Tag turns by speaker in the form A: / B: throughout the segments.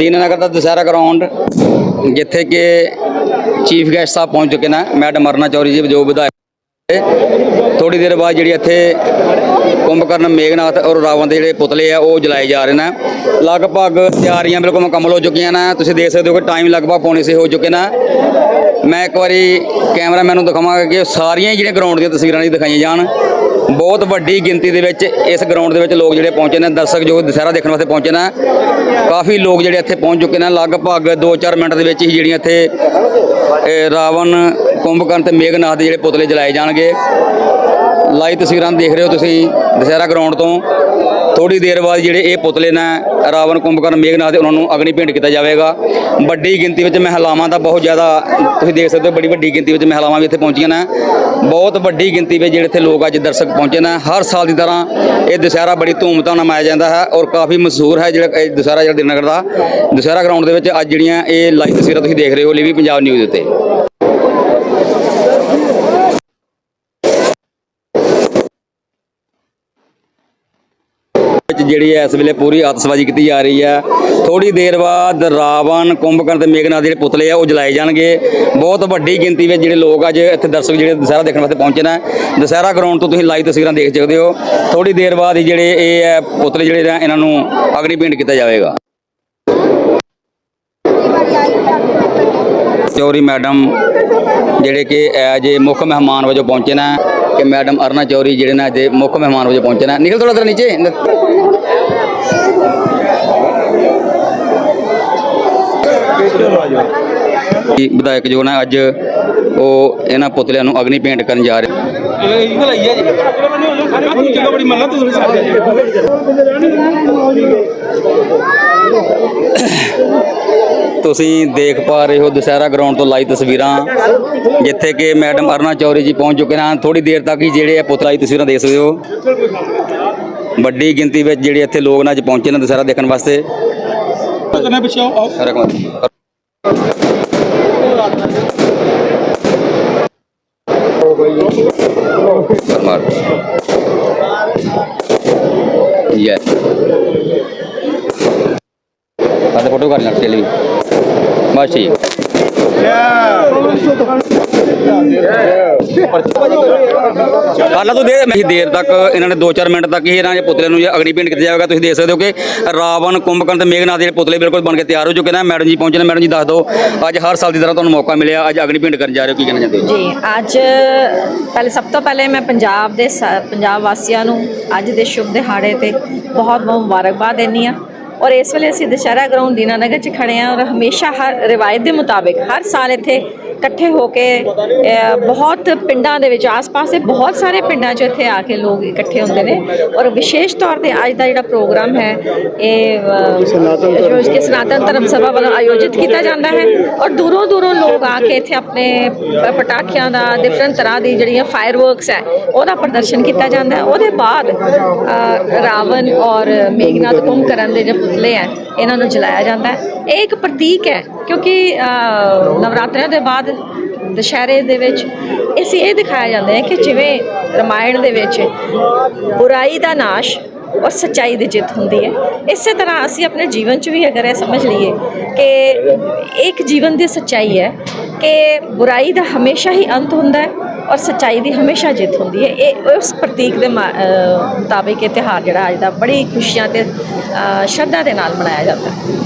A: ਦੀਨਾਨਗਰ ਦਾ Dussehra ground ਜਿੱਥੇ ਕਿ chief guest ਸਾਹਿਬ ਪਹੁੰਚ ਚੁੱਕੇ ਨੇ ਮੈਡਮ ਅਰਨਾ ਚੌਰੀ ਜੀ, ਜੋ ਵਿਧਾਇਕ ਥੋੜੀ ਦੇਰ ਬਾਅਦ ਜਿਹੜੀ ਇੱਥੇ ਕੁੰਭਕਰਨ ਮੇਘਨਾਥ ਔਰ ਰਾਵਣ ਦੇ ਜਿਹੜੇ ਪੁਤਲੇ ਆ, ਉਹ ਜਲਾਏ ਜਾ ਰਹੇ ਨੇ। ਲਗਭਗ ਤਿਆਰੀਆਂ ਬਿਲਕੁਲ ਮੁਕੰਮਲ ਹੋ ਚੁੱਕੀਆਂ ਨੇ। ਤੁਸੀਂ ਦੇਖ ਸਕਦੇ ਹੋ ਕਿ ਟਾਈਮ ਲਗਭਗ ਪੌਣੇ ਸੇ ਹੋ ਚੁੱਕੇ ਨੇ। ਮੈਂ ਇੱਕ ਵਾਰੀ ਕੈਮਰਾਮੈਨ ਨੂੰ ਦਿਖਾਵਾਂਗਾ ਕਿ ਸਾਰੀਆਂ ਹੀ ਜਿਹੜੀਆਂ ਗਰਾਊਂਡ ਦੀਆਂ ਤਸਵੀਰਾਂ ਨਹੀਂ ਦਿਖਾਈਆਂ ਜਾਣ। ਬਹੁਤ ਵੱਡੀ ਗਿਣਤੀ ਦੇ ਵਿੱਚ ਇਸ ਗਰਾਊਂਡ ਦੇ ਵਿੱਚ ਲੋਕ ਜਿਹੜੇ ਪਹੁੰਚੇ ਨੇ, ਦਰਸ਼ਕ ਜੋ ਦੁਸਹਿਰਾ ਦੇਖਣ ਵਾਸਤੇ ਪਹੁੰਚੇ ਨੇ, ਕਾਫੀ ਲੋਕ ਜਿਹੜੇ ਇੱਥੇ ਪਹੁੰਚ ਚੁੱਕੇ ਨੇ, ਲਗਭਗ 2-4 ਮਿੰਟ ਦੇ ਵਿੱਚ ਹੀ ਜਿਹੜੀਆਂ ਇੱਥੇ ਰਾਵਣ, ਕੁੰਭਕਰਨ ਤੇ ਮੇਘਨਾਥ ਦੇ ਜਿਹੜੇ ਪੁਤਲੇ ਜਲਾਏ ਜਾਣਗੇ। ਲਾਈਵ ਤਸਵੀਰਾਂ ਦੇਖ ਰਹੇ ਹੋ ਤੁਸੀਂ ਦੁਸਹਿਰਾ ਗਰਾਊਂਡ ਤੋਂ। ਥੋੜੀ ਦੇਰ ਬਾਅਦ ਜਿਹੜੇ ਇਹ ਪੁਤਲੇ ਨੇ ਰਾਵਣ, ਕੁੰਭਕਰਨ, ਮੇਘਨਾਥ ਦੇ ਉਹਨਾਂ ਨੂੰ ਅਗਨੀ ਭੇਂਟ ਕੀਤਾ ਜਾਵੇਗਾ। ਵੱਡੀ ਗਿਣਤੀ ਵਿੱਚ ਮਹਿਲਾਵਾਂ ਦਾ ਬਹੁਤ ਜ਼ਿਆਦਾ, ਤੁਸੀਂ ਦੇਖ ਸਕਦੇ ਹੋ ਬੜੀ ਵੱਡੀ ਗਿਣਤੀ ਵਿੱਚ ਮਹਿਲਾਵਾਂ ਵੀ ਇੱਥੇ ਪਹੁੰਚੀਆਂ ਨੇ। ਬਹੁਤ ਵੱਡੀ ਗਿਣਤੀ ਵਿੱਚ ਜਿਹੜੇ ਇੱਥੇ ਲੋਕ ਅੱਜ ਦਰਸ਼ਕ ਪਹੁੰਚੇ ਨੇ। ਹਰ ਸਾਲ ਦੀ ਤਰ੍ਹਾਂ ਇਹ ਦੁਸਹਿਰਾ ਬੜੀ ਧੂਮਧਾਮ ਨਾਲ ਮਨਾਇਆ ਜਾਂਦਾ ਹੈ ਔਰ ਕਾਫੀ ਮਸ਼ਹੂਰ ਹੈ ਜਿਹੜਾ ਇਹ ਦੁਸਹਿਰਾ ਜਿਹੜਾ ਦਿਨਗਰ ਦਾ। ਦੁਸਹਿਰਾ ਗਰਾਊਂਡ ਦੇ ਵਿੱਚ ਅੱਜ ਜਿਹੜੀਆਂ ਇਹ ਲਾਈਵ ਤਸਵੀਰਾਂ ਤੁਸੀਂ ਦੇਖ ਰਹੇ ਹੋ ਲਿਵੀ ਪੰਜਾਬ ਨਿਊਜ਼ ਉੱਤੇ। ਵਿੱਚ ਜਿਹੜੀ ਹੈ ਇਸ ਵੇਲੇ ਪੂਰੀ ਆਤਿਸ਼ਬਾਜ਼ੀ ਕੀਤੀ ਜਾ ਰਹੀ ਹੈ। ਥੋੜੀ ਦੇਰ ਬਾਅਦ ਰਾਵਣ, ਕੁੰਭਕਰਨ ਤੇ ਮੇਘਨਾਥ ਜਿਹੜੇ ਪੁਤਲੇ ਆ, ਉਹ ਜਲਾਏ ਜਾਣਗੇ। ਬਹੁਤ ਵੱਡੀ ਗਿਣਤੀ ਵਿੱਚ ਜਿਹੜੇ ਲੋਕ ਅੱਜ ਇੱਥੇ ਦਰਸ਼ਕ ਜਿਹੜੇ ਦੁਸਹਿਰਾ ਦੇਖਣ ਵਾਸਤੇ ਪਹੁੰਚੇ ਨੇ। ਦੁਸਹਿਰਾ ਗਰਾਊਂਡ ਤੋਂ ਤੁਸੀਂ ਲਾਈਵ ਤਸਵੀਰਾਂ ਦੇਖ ਸਕਦੇ ਹੋ। ਥੋੜੀ ਦੇਰ ਬਾਅਦ ਹੀ ਜਿਹੜੇ ਇਹ ਹੈ, ਪੁਤਲੇ ਜਿਹੜੇ ਨੇ, ਇਹਨਾਂ ਨੂੰ ਅਗਨੀ ਭੇਂਟ ਕੀਤਾ ਜਾਵੇਗਾ। ਚੌਰੀ ਮੈਡਮ ਜਿਹੜੇ ਕਿ ਐਜ ਏ ਮੁੱਖ ਮਹਿਮਾਨ ਵਜੋਂ ਪਹੁੰਚੇ ਨੇ, ਕਿ ਮੈਡਮ ਅਰਨਾ ਚੌਰੀ ਜਿਹੜੇ ਨੇ ਅੱਜ ਮੁੱਖ ਮਹਿਮਾਨ ਵਜੋਂ ਪਹੁੰਚੇ ਨੇ। ਨਿਕਲ ਥੋੜਾ ਦਰ ਨੀਚੇ। ਵਿਧਾਇਕ ਜੋ ਨੇ ਅੱਜ ਉਹ ਇਹਨਾਂ ਪੁਤਲਿਆਂ ਨੂੰ ਅਗਨੀ ਭੇਂਟ ਕਰਨ ਜਾ ਰਹੇ।
B: ਇਹ ਗੱਲ ਆਈ ਹੈ ਜੀ ਜਗ੍ਹਾ ਬੜੀ ਮੰਨਣਾ ਤੁਸੀਂ ਸਾਡੇ
A: ਤੁਸੀਂ ਦੇਖ ਪਾ ਰਹੇ ਹੋ ਦੁਸਹਿਰਾ ਗਰਾਊਂਡ ਤੋਂ ਲਾਈਵ ਤਸਵੀਰਾਂ, ਜਿੱਥੇ ਕਿ ਮੈਡਮ ਅਰਨਾ ਚੌਰੀ ਜੀ ਪਹੁੰਚ ਚੁੱਕੇ ਹਨ ਥੋੜੀ ਦੇਰ ਤੱਕ ਹੀ ਜਿਹੜੇ ਆ ਪੁਤਲਾ ਦੀ ਤਸਵੀਰਾਂ ਦੇਖ ਸਕਦੇ ਹੋ। ਵੱਡੀ ਗਿਣਤੀ ਵਿੱਚ ਜਿਹੜੇ ਇੱਥੇ ਲੋਕ ਨੇ ਅੱਜ ਪਹੁੰਚੇ ਨੇ ਦੁਸਹਿਰਾ ਦੇਖਣ ਵਾਸਤੇ।
B: ਕਿੰਨੇ ਪਿੱਛੇ ਆਓ।
A: ਸਾਰਾ ਕੰਮ ਮਾਰ। ਯੈਸ ਸਾਡੇ ਫੋਟੋ ਕਰ ਲੈਣ ਲਈ ਬਸ ਠੀਕ ਹਾਲਾ ਤੋਂ ਦੇ ਮੈਂ ਦੇਰ ਤੱਕ ਇਹਨਾਂ ਨੇ 2-4 ਮਿੰਟ ਤੱਕ ਹੀ ਇਹਨਾਂ ਦੇ ਪੁਤਲੇ ਨੂੰ ਜੇ ਅਗਨੀ ਭੇਂਟ ਕੀਤਾ ਜਾਵੇਗਾ, ਤੁਸੀਂ ਦੇਖ ਸਕਦੇ ਹੋ ਕਿ ਰਾਵਣ ਕੁੰਭਕਰਨ ਤੇ ਮੇਘਨਾਥ ਦੇ ਪੁਤਲੇ ਬਿਲਕੁਲ ਬਣ ਕੇ ਤਿਆਰ ਹੋ ਚੁੱਕੇ ਨੇ। ਮੈਡਮ ਜੀ ਪਹੁੰਚੇ ਨੇ। ਮੈਡਮ ਜੀ ਦੱਸ ਦਿਓ, ਅੱਜ ਹਰ ਸਾਲ ਦੀ ਤਰ੍ਹਾਂ ਤੁਹਾਨੂੰ ਮੌਕਾ ਮਿਲਿਆ, ਅੱਜ ਅਗਨੀ ਭੇਂਟ ਕਰਨ ਜਾ ਰਹੇ ਹੋ, ਕੀ ਕਹਿਣਾ ਚਾਹੁੰਦੇ ਹੋ?
C: ਜੀ, ਅੱਜ ਪਹਿਲੇ ਸਭ ਤੋਂ ਪਹਿਲੇ ਮੈਂ ਪੰਜਾਬ ਦੇ ਸ- ਪੰਜਾਬ ਵਾਸੀਆਂ ਨੂੰ ਅੱਜ ਦੇ ਸ਼ੁਭ ਦਿਹਾੜੇ ਤੇ ਬਹੁਤ ਬਹੁਤ ਮੁਬਾਰਕਬਾਦ ਦਿੰਦੀ ਆ ਔਰ ਇਸ ਵੇਲੇ ਅਸੀਂ ਦੁਸ਼ਹਿਰਾ ਗਰਾਊਂਡ ਦੀਨਾਨਗਰ ਚ ਖੜੇ ਆ ਔਰ ਹਮੇਸ਼ਾ ਹਰ ਰਿਵਾਇਤ ਦੇ ਮੁਤਾਬਿਕ ਹਰ ਸਾਲ ਇੱਥੇ ਇਕੱਠੇ ਹੋ ਕੇ ਬਹੁਤ ਪਿੰਡਾਂ ਦੇ ਵਿੱਚ, ਆਸ-ਪਾਸ ਦੇ ਬਹੁਤ ਸਾਰੇ ਪਿੰਡਾਂ 'ਚ ਇੱਥੇ ਆ ਕੇ ਲੋਕ ਇਕੱਠੇ ਹੁੰਦੇ ਨੇ। ਔਰ ਵਿਸ਼ੇਸ਼ ਤੌਰ ਤੇ ਅੱਜ ਦਾ ਜਿਹੜਾ ਪ੍ਰੋਗਰਾਮ ਹੈ, ਇਹ ਸਨਾਤਨ ਸਨਾਤਨ ਧਰਮ ਸਭਾ ਵੱਲੋਂ ਆਯੋਜਿਤ ਕੀਤਾ ਜਾਂਦਾ ਹੈ ਔਰ ਦੂਰੋਂ ਦੂਰੋਂ ਲੋਕ ਆ ਕੇ ਇੱਥੇ ਆਪਣੇ ਪ- ਪਟਾਕਿਆਂ ਦਾ ਡਿਫਰੈਂਟ ਤਰ੍ਹਾਂ ਦੀ ਜਿਹੜੀਆਂ ਫਾਇਰਵਰਕਸ ਹੈ, ਉਹਦਾ ਪ੍ਰਦਰਸ਼ਨ ਕੀਤਾ ਜਾਂਦਾ ਹੈ। ਉਹਦੇ ਬਾਅਦ ਰਾਵਣ ਔਰ ਮੇਘਨਾਥ ਕੁੰਭਕਰਨ ਦੇ ਜਿਹੜੇ ਪੁਤਲੇ ਹੈ, ਇਹਨਾਂ ਨੂੰ ਜਲਾਇਆ ਜਾਂਦਾ ਹੈ। ਇਹ ਇੱਕ ਪ੍ਰਤੀਕ ਹੈ ਕਿਉਂਕਿ ਅ, ਨਵਰਾਤਰਿਆਂ ਦੇ ਬਾਅਦ ਦੁਸ਼ਹਿਰੇ ਦੇ ਵਿੱਚ ਅਸੀਂ ਇਹ ਦਿਖਾਇਆ ਜਾਂਦਾ ਹੈ ਕਿ ਜਿਵੇਂ ਰਮਾਇਣ ਦੇ ਵਿੱਚ ਬੁਰਾਈ ਦਾ ਨਾਸ਼ ਔਰ ਸੱਚਾਈ ਦੀ ਜਿੱਤ ਹੁੰਦੀ ਹੈ। ਇਸੇ ਤਰ੍ਹਾਂ ਅਸੀਂ ਆਪਣੇ ਜੀਵਨ 'ਚ ਵੀ ਅਗਰ ਇਹ ਸਮਝ ਲਈਏ ਕਿ ਇੱਕ ਜੀਵਨ ਦੀ ਸੱਚਾਈ ਹੈ ਕਿ ਬੁਰਾਈ ਦਾ ਹਮੇਸ਼ਾ ਹੀ ਅੰਤ ਹੁੰਦਾ ਹੈ ਔਰ ਸੱਚਾਈ ਦੀ ਹਮੇਸ਼ਾ ਜਿੱਤ ਹੁੰਦੀ ਹੈ। ਇਹ ਉਸ ਪ੍ਰਤੀਕ ਦੇ ਮੁਤਾਬਿਕ ਇਹ ਤਿਉਹਾਰ ਜਿਹੜਾ ਅੱਜ ਦਾ ਬੜੀ ਖੁਸ਼ੀਆਂ ਤੇ ਸ਼ਰਧਾ ਦੇ ਨਾਲ ਮਨਾਇਆ ਜਾਂਦਾ ਹੈ।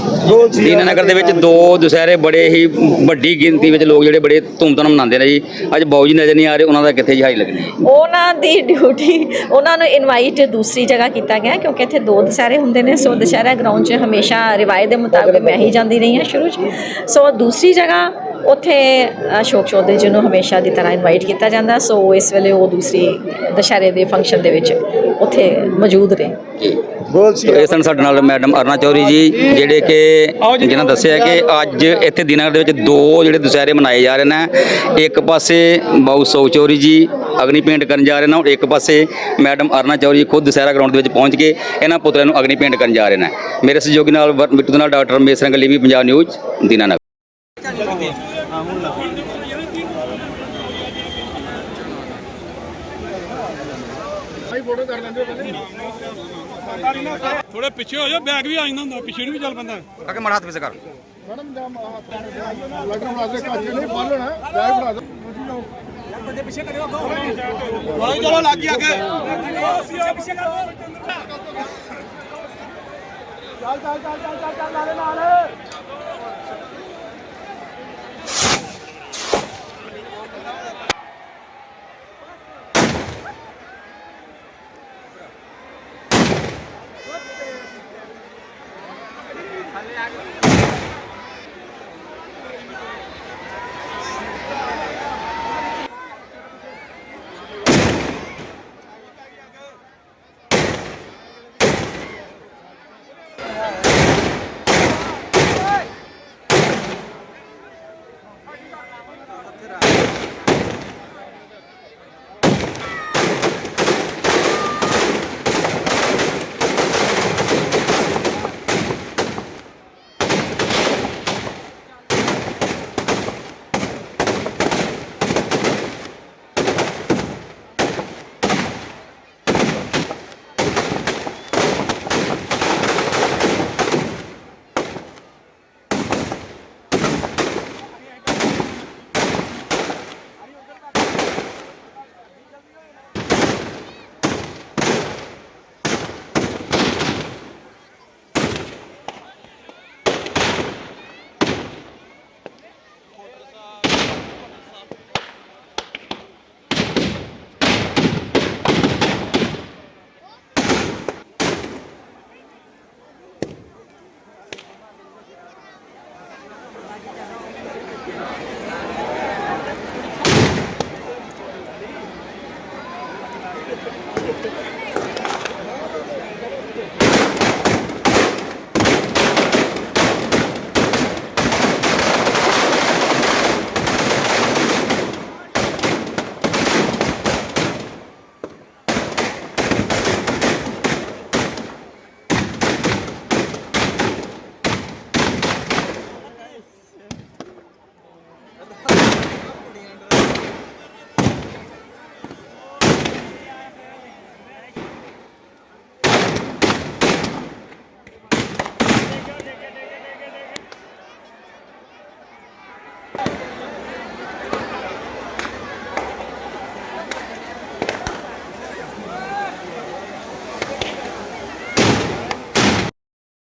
A: ਦੀਨਾਨਗਰ ਦੇ ਵਿੱਚ ਦੋ ਦੁਸਹਿਰੇ ਬੜੇ ਹੀ ਵੱਡੀ ਗਿਣਤੀ ਵਿੱਚ ਲੋਕ ਜਿਹੜੇ ਬੜੇ ਧੂਮਧਾਮ ਮਨਾਉਂਦੇ ਨੇ ਜੀ। ਅੱਜ ਬਾਊ ਜੀ ਨਜ਼ਰ ਨਹੀਂ ਆ ਰਹੇ ਉਹਨਾਂ ਦਾ ਕਿੱਥੇ ਜਹਾਈ ਲੱਗਣੀ? ਹੈ
C: ਉਹਨਾਂ ਦੀ ਡਿਊਟੀ ਉਹਨਾਂ ਨੂੰ ਇਨਵਾਈਟ ਦੂਸਰੀ ਜਗ੍ਹਾ ਕੀਤਾ ਗਿਆ ਕਿਉਂਕਿ ਇੱਥੇ ਦੋ ਦੁਸਹਿਰੇ ਹੁੰਦੇ ਨੇ। ਸੋ ਦੁਸਹਿਰਾ ਗਰਾਊਂਡ 'ਚ ਹਮੇਸ਼ਾ ਰਿਵਾਇਤ ਦੇ ਮੁਤਾਬਕ ਮੈਂ ਹੀ ਜਾਂਦੀ ਰਹੀ ਹਾਂ ਸ਼ੁਰੂ 'ਚ। ਸੋ ਦੂਸਰੀ ਜਗ੍ਹਾ ਉੱਥੇ ਅਸ਼ੋਕ ਚੌਧਰੀ ਜੀ ਨੂੰ ਹਮੇਸ਼ਾ ਦੀ ਤਰ੍ਹਾਂ ਇਨਵਾਈਟ ਕੀਤਾ ਜਾਂਦਾ। ਸੋ ਇਸ ਵੇਲੇ ਉਹ ਦੂਸਰੀ ਦੁਸਹਿਰੇ ਦੇ ਫੰਕਸ਼ਨ ਦੇ ਵਿੱਚ ਉੱਥੇ ਮੌਜੂਦ ਨੇ।
A: ਜੀ ਸੋ ਇਹ ਸਨ ਸਾਡੇ ਨਾਲ ਮੈਡਮ ਅਰਨਾ ਚੌਰੀ ਜੀ ਜਿਹੜੇ ਕਿ ਜਿਨ੍ਹਾਂ ਦੱਸਿਆ ਕਿ ਅੱਜ ਇੱਥੇ ਦਿਨਾਂ ਦੇ ਵਿੱਚ ਦੋ ਜਿਹੜੇ ਦੁਸਹਿਰੇ ਮਨਾਏ ਜਾ ਰਹੇ ਨੇ। ਇੱਕ ਪਾਸੇ ਬਾਊ ਸੋ ਚੌਰੀ ਜੀ ਅਗਨੀ ਭੇਂਟ ਕਰਨ ਜਾ ਰਹੇ ਨੇ ਔਰ ਇੱਕ ਪਾਸੇ ਮੈਡਮ ਅਰਨਾ ਚੌਰੀ ਜੀ ਖੁਦ ਦੁਸਹਿਰਾ ਗਰਾਊਂਡ ਦੇ ਵਿੱਚ ਪਹੁੰਚ ਕੇ ਇਹਨਾਂ ਪੁੱਤਰਾਂ ਨੂੰ ਅਗਨੀ ਭੇਂਟ ਕਰਨ ਜਾ ਰਹੇ ਨੇ। ਮੇਰੇ ਸਹਿਯੋਗੀ ਨਾਲ ਦੇ ਨਾਲ ਡਾਕਟਰ ਰਮੇਸ਼ ਸਿੰਘ ਲੀਵੀ ਪੰਜਾਬ ਨਿਊਜ਼ ਦੀਨਾਨਗਰ ਹਾਂ ਹੁਣ ਲੱਗ ਭਾਈ ਫੋਟੋ ਕਰ ਲੈਂਦੇ ਹੋ ਪਹਿਲੇ।
B: ਥੋੜੇ ਪਿੱਛੇ ਹੋ ਜਾ ਬੈਗ ਵੀ ਆ ਜਾਂਦਾ ਹੁੰਦਾ ਪਿੱਛੇ ਨੂੰ ਵੀ ਚੱਲ ਪੈਂਦਾ।
A: ਕਾਕੇ ਮੜਾ ਹੱਥ ਵਿੱਚ ਕਰ
B: ਮੈਡਮ
A: ਦਾ ਲੱਗਣ ਬਣਾ ਦੇ
B: ਕਾਚੇ ਨਹੀਂ ਬਾਲਣਾ ਬੈਗ ਬਣਾ ਦੇ ਯਾਰ ਬੰਦੇ ਪਿੱਛੇ ਕਰਿਓ ਕੋ। ਵਾਹ ਚਲੋ ਲੱਗ ਗਿਆ ਅੱਗੇ। ਪਿੱਛੇ ਕਰੋ ਚੱਲ ਚੱਲ ਚੱਲ ਚੱਲ ਚੱਲ ਨਾਲ।